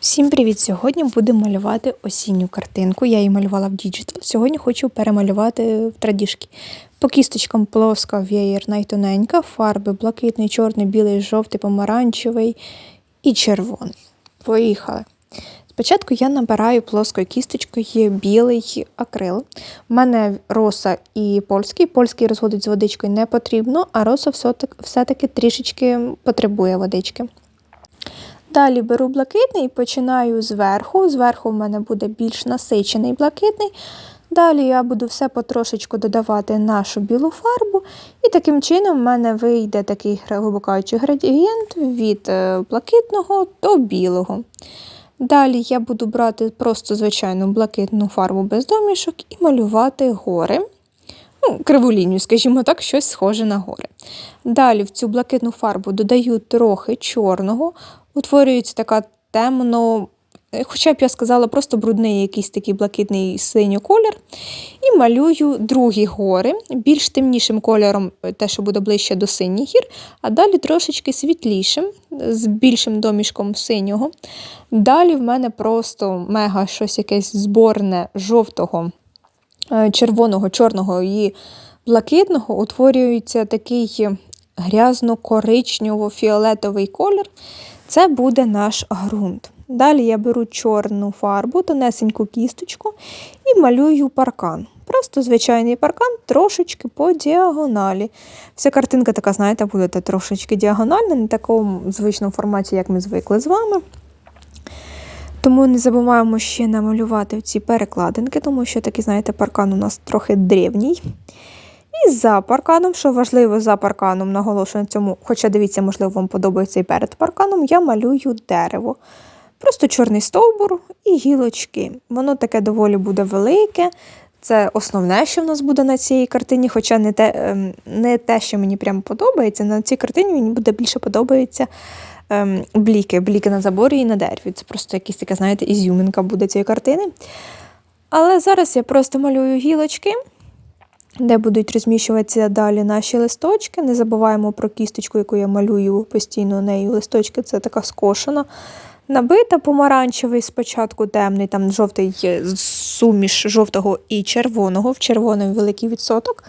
Всім привіт! Сьогодні будемо малювати осінню картинку. Я її малювала в Digital. Сьогодні хочу перемалювати в традішки. По кісточкам плоска веєр найтоненька, фарби блакитний, чорний, білий, жовтий, помаранчевий і червоний. Поїхали. Спочатку я набираю плоскою кісточкою білий акрил. У мене роса і польський. Польський розводить з водичкою не потрібно, а роса все-таки трішечки потребує водички. Далі беру блакитний і починаю зверху. Зверху в мене буде більш насичений блакитний. Далі я буду все потрошечку додавати нашу білу фарбу, і таким чином в мене вийде такий глибокаючий градієнт від е, блакитного до білого. Далі я буду брати просто звичайну блакитну фарбу без домішок і малювати гори. Ну, Криву лінію, скажімо так, щось схоже на гори. Далі в цю блакитну фарбу додаю трохи чорного, утворюється така темно, е, хоча б я сказала, просто брудний якийсь такий блакитний синій колір. І малюю другі гори, більш темнішим кольором, е, те, що буде ближче до синіх гір, а далі трошечки світлішим, з більшим домішком синього. Далі в мене просто мега щось якесь зборне жовтого, е, червоного, чорного і блакитного утворюється такий грязно-коричнево-фіолетовий колір. Це буде наш ґрунт. Далі я беру чорну фарбу, тонесеньку кісточку і малюю паркан. Просто звичайний паркан трошечки по діагоналі. Вся картинка така, знаєте, буде трошечки діагональна, не в такому звичному форматі, як ми звикли з вами. Тому не забуваємо ще намалювати ці перекладинки, тому що такий, знаєте, паркан у нас трохи древній. І за парканом, що важливо, за парканом, наголошую на цьому, хоча дивіться, можливо, вам подобається і перед парканом, я малюю дерево. Просто чорний стовбур і гілочки. Воно таке доволі буде велике. Це основне, що в нас буде на цій картині, хоча не те, ем, не те, що мені прямо подобається. На цій картині мені буде більше подобається ем, бліки, бліки на заборі і на дереві. Це просто якась така, знаєте, ізюминка буде цієї картини. Але зараз я просто малюю гілочки де будуть розміщуватися далі наші листочки. Не забуваємо про кісточку, яку я малюю постійно нею. Листочки це така скошена. Набита помаранчевий, спочатку темний, там жовтий суміш жовтого і червоного, в червоному великий відсоток.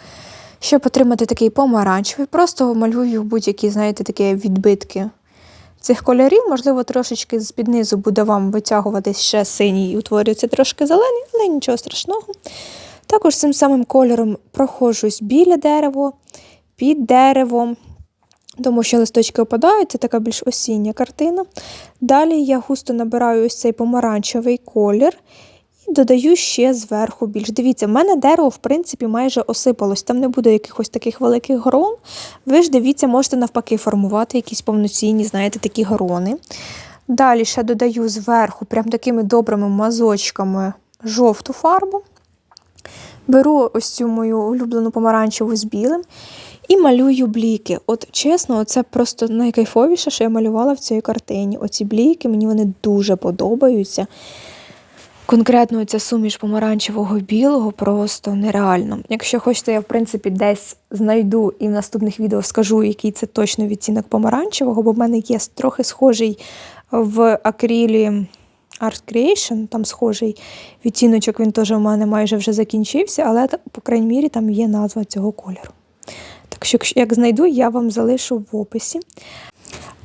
Щоб отримати такий помаранчевий, просто малюю будь-які, знаєте, такі відбитки цих кольорів. Можливо, трошечки з під низу буде вам витягувати ще синій і утворюється трошки зелений, але нічого страшного. Також цим самим кольором прохожусь біля дерева, під деревом, тому що листочки опадають, це така більш осіння картина. Далі я густо набираю ось цей помаранчевий колір додаю ще зверху більш. Дивіться, в мене дерево, в принципі, майже осипалось, там не буде якихось таких великих грон. Ви ж дивіться, можете навпаки формувати якісь повноцінні, знаєте, такі грони. Далі ще додаю зверху, прям такими добрими мазочками жовту фарбу. Беру ось цю мою улюблену помаранчеву з білим і малюю бліки. От чесно, це просто найкайфовіше, що я малювала в цій картині. Оці бліки, мені вони дуже подобаються. Конкретно ця суміш помаранчевого білого просто нереально. Якщо хочете, я в принципі десь знайду і в наступних відео скажу, який це точно відцінок помаранчевого, бо в мене є трохи схожий в акрилі Art Creation, там схожий відтіночок, він теж у мене майже вже закінчився, але, по крайній мірі, там є назва цього кольору. Так що, як знайду, я вам залишу в описі.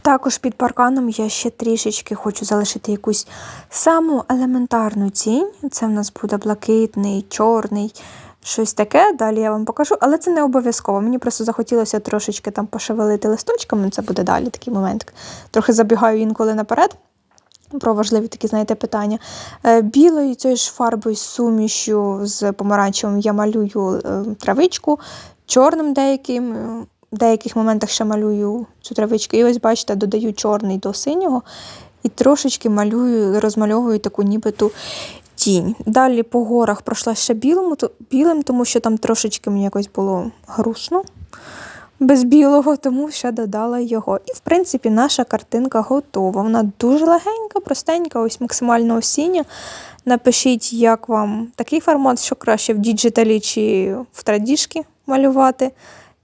Також під парканом я ще трішечки хочу залишити якусь саму елементарну тінь. Це в нас буде блакитний, чорний, щось таке. Далі я вам покажу, але це не обов'язково. Мені просто захотілося трошечки там пошевелити листочками, це буде далі такий момент. Трохи забігаю інколи наперед про важливі такі, знаєте, питання. Е, білою цією ж фарбою сумішю з помаранчевим я малюю е, травичку, чорним деяким. В деяких моментах ще малюю цю травичку. І ось, бачите, додаю чорний до синього і трошечки малюю, розмальовую таку нібиту тінь. Далі по горах пройшла ще білим, білим, тому що там трошечки мені якось було грустно без білого, тому ще додала його. І, в принципі, наша картинка готова. Вона дуже легенька, простенька, ось максимально осіння. Напишіть, як вам такий формат, що краще в діджиталі чи в традішки малювати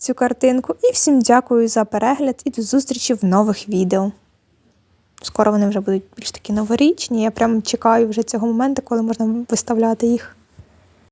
цю картинку. І всім дякую за перегляд і до зустрічі в нових відео. Скоро вони вже будуть більш такі новорічні. Я прям чекаю вже цього моменту, коли можна виставляти їх.